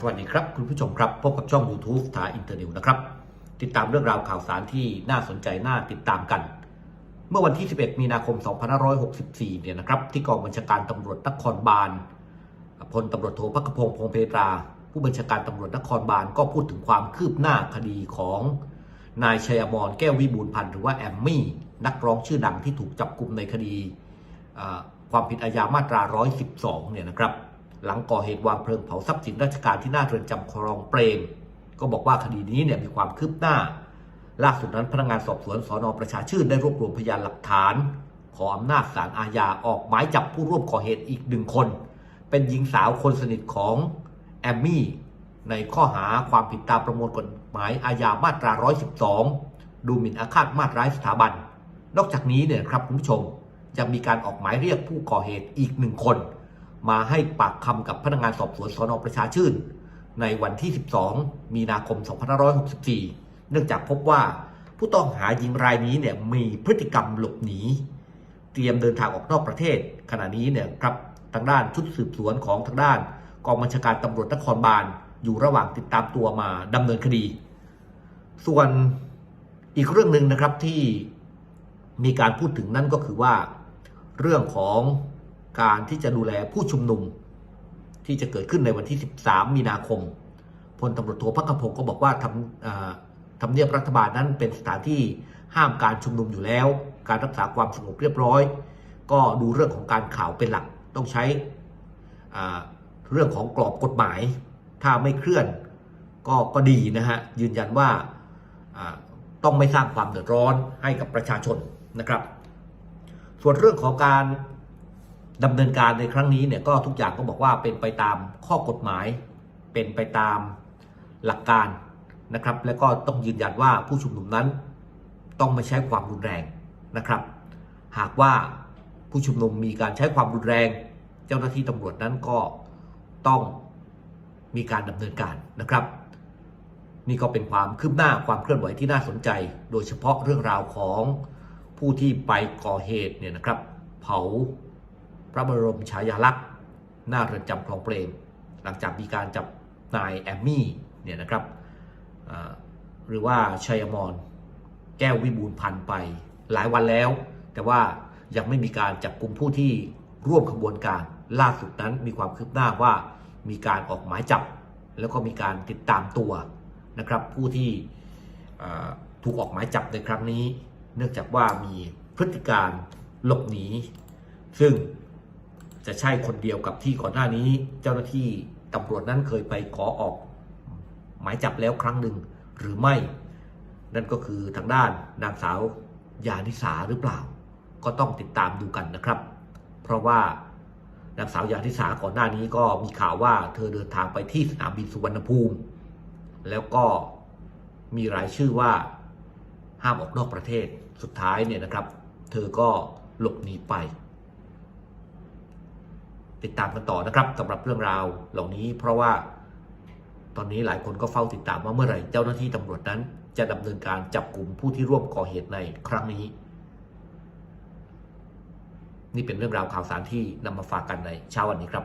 สวัสดีครับ คุณผู้ชมครับ พบกับช่อง YouTube สถาอินเตอร์นิวนะครับ ติดตามเรื่องราวข่าวสารที่น่าสนใจน่าติดตามกัน เมื่อวันที่ 11 มีนาคม 2564 เนี่ยนะครับ ที่กองบัญชาการตำรวจนครบาลพลตำรวจโทพักพงศ์พงเพตรา ผู้บัญชาการตำรวจนครบาลก็พูดถึงความคืบหน้าคดีของนายชัยอมรแก้ววิบูลพันธ์หรือว่าแอมมี่ นักร้องชื่อดังที่ถูกจับกลุ่มในคดีความผิดอาญามาตรา 112 เนี่ยนะครับ หลังก่อเหตุวางเพลิงเผาทรัพย์สินราชการที่หน้าเรือนจำคลองเปรมก็บอกว่าคดีนี้เนี่ยมีความคืบหน้า ล่าสุดนั้นพนักงานสอบสวนสอนอประชาชื่นได้รวบรวมพยานหลักฐาน ขออำนาจศาลอาญาออกหมายจับผู้ร่วมก่อเหตุอีกหนึ่งคน เป็นหญิงสาวคนสนิทของแอมมี่ในข้อหาความผิดตามประมวลกฎหมายอาญามาตรา 112 ดูหมิ่นอาฆาตมาตร้ายสถาบัน นอกจากนี้เนี่ยครับคุณผู้ชมยังมีการออกหมายเรียกผู้ก่อเหตุอีกหนึ่งคน มาให้ปากคำกับพนักงานสอบสวนสนประชาชื่น ในวันที่ 12 มีนาคม 2564 เนื่องจากพบว่าผู้ต้องหาหญิงรายนี้เนี่ยมีพฤติกรรมหลบหนี เตรียมเดินทางออกนอกประเทศ ขณะนี้เนี่ยครับทางด้านชุดสืบสวนของทางด้าน กองบัญชาการตำรวจนครบาล อยู่ระหว่างติดตามตัวมาดำเนินคดี ส่วนอีกเรื่องหนึ่งนะครับที่มีการพูดถึงนั่นก็คือว่าเรื่องของ การที่จะดูแลผู้ชุมนุม ที่จะเกิดขึ้นในวันที่ 13 มีนาคมพลตำรวจโทพักขพงศ์ก็บอกว่าทำทำเนียบรัฐบาลนั้นเป็นสถานที่ห้ามการชุมนุมอยู่แล้ว การรักษาความสงบเรียบร้อย ก็ดูเรื่องของการข่าวเป็นหลักต้องใช้เรื่องของกรอบกฎหมาย ถ้าไม่เคลื่อนก็ก็ดีนะฮะยืนยันว่าต้องไม่สร้างความเดือดร้อนให้กับประชาชนนะครับ ส่วนเรื่องของการ ดำเนินการในครั้งนี้เนี่ยก็ทุกอย่างก็บอกว่าเป็นไปตามข้อกฎหมาย เป็นไปตามหลักการนะครับ และก็ต้องยืนยันว่าผู้ชุมนุมนั้นต้องไม่ใช้ความรุนแรงนะครับ หากว่าผู้ชุมนุมมีการใช้ความรุนแรง เจ้าหน้าที่ตำรวจนั้นก็ต้องมีการดำเนินการนะครับ นี่ก็เป็นความคืบหน้าความเคลื่อนไหวที่น่าสนใจ โดยเฉพาะเรื่องราวของผู้ที่ไปก่อเหตุเนี่ยนะครับ เผา ระบรมฉายาลักษณ์หน้าเรือนจำคลองเปรม หลังจากมีการจับนายแอมมี่เนี่ยนะครับหรือว่าชัยมรแก้ววิบูลพันไปหลายวันแล้ว แต่ว่ายังไม่มีการจับกลุ่มผู้ที่ร่วมขบวนการล่าสุดนั้นมีความคืบหน้าว่ามีการออกหมายจับ แล้วก็มีการติดตามตัวนะครับ ผู้ที่ถูกออกหมายจับในครั้งนี้ เนื่องจากว่ามีพฤติการหลบหนี ซึ่ง จะใช่คนเดียวกับที่ก่อนหน้านี้ เจ้าหน้าที่ตำรวจนั้นเคยไปขอออก หมายจับแล้วครั้งหนึ่งหรือไม่ นั่นก็คือทางด้านนางสาวยานิสาหรือเปล่า ก็ต้องติดตามดูกันนะครับ เพราะว่านางสาวยานิสาก่อนหน้านี้ก็มีข่าวว่าเธอเดินทางไปที่สนามบินสุวรรณภูมิ แล้วก็มีรายชื่อว่าห้ามออกนอกประเทศสุดท้ายเนี่ยนะครับ เธอก็หลบหนีไป ติดตามกันต่อนะครับสำหรับเรื่องราวเหล่านี้เพราะว่าตอนนี้หลายคนก็เฝ้าติดตามว่าเมื่อไหร่เจ้าหน้าที่ตำรวจนั้น จะดำเนินการจับกลุ่มผู้ที่ร่วมก่อเหตุในครั้งนี้ นี่เป็นเรื่องราวข่าวสารที่นำมาฝากกันในเช้าวันนี้ครับ